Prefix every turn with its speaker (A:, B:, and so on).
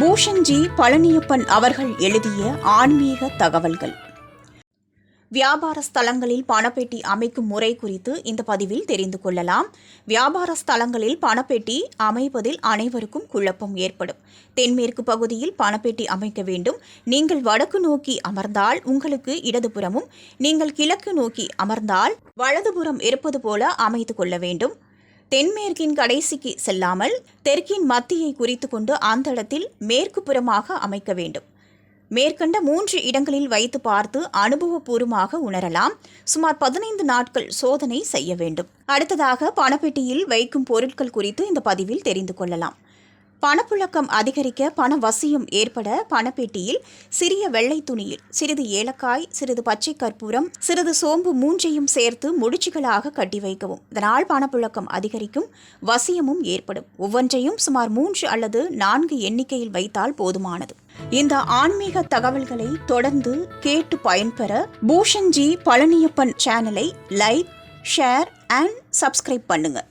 A: பூஷன்ஜி பழனியப்பன் அவர்கள் எழுதிய ஆன்மீக தகவல்கள். வியாபார ஸ்தலங்களில் பணப்பெட்டி அமைக்கும் முறை குறித்து இந்த பதிவில் தெரிந்து கொள்ளலாம். வியாபார ஸ்தலங்களில் பணப்பெட்டி அமைப்பதில் அனைவருக்கும் குழப்பம் ஏற்படும். தென்மேற்கு பகுதியில் பணப்பெட்டி அமைக்க வேண்டும். நீங்கள் வடக்கு நோக்கி அமர்ந்தால் உங்களுக்கு இடதுபுறமும் நீங்கள் கிழக்கு நோக்கி அமர்ந்தால் வலதுபுறம் இருப்பது போல அமைத்து கொள்ள வேண்டும். தென்மேற்கின் கடைசிக்கு செல்லாமல் தெற்கின் மத்தியை குறித்து கொண்டு அந்த இடத்தில் மேற்கு புறமாக அமைக்க வேண்டும். மேற்கண்ட மூன்று இடங்களில் வைத்து பார்த்து அனுபவபூர்வமாக உணரலாம். சுமார் பதினைந்து நாட்கள் சோதனை செய்ய வேண்டும். அடுத்ததாக பணப்பெட்டியில் வைக்கும் பொருட்கள் குறித்து இந்த பதிவில் தெரிந்து கொள்ளலாம். பணப்புழக்கம் அதிகரிக்க பண வசியம் ஏற்பட பணப்பெட்டியில் சிறிய வெள்ளை துணியில் சிறிது ஏலக்காய் சிறிது பச்சை கற்பூரம் சிறிது சோம்பு மூன்றையும் சேர்த்து முடிச்சுகளாக கட்டி வைக்கவும். இதனால் பணப்புழக்கம் அதிகரிக்கும் வசியமும் ஏற்படும். ஒவ்வொன்றையும் சுமார் மூன்று அல்லது நான்கு எண்ணிக்கையில் வைத்தால் போதுமானது. இந்த ஆன்மீக தகவல்களை தொடர்ந்து கேட்டு பயன்பெற பூஷன்ஜி பழனியப்பன் சேனலை லைக் ஷேர் அண்ட் சப்ஸ்கிரைப் பண்ணுங்கள்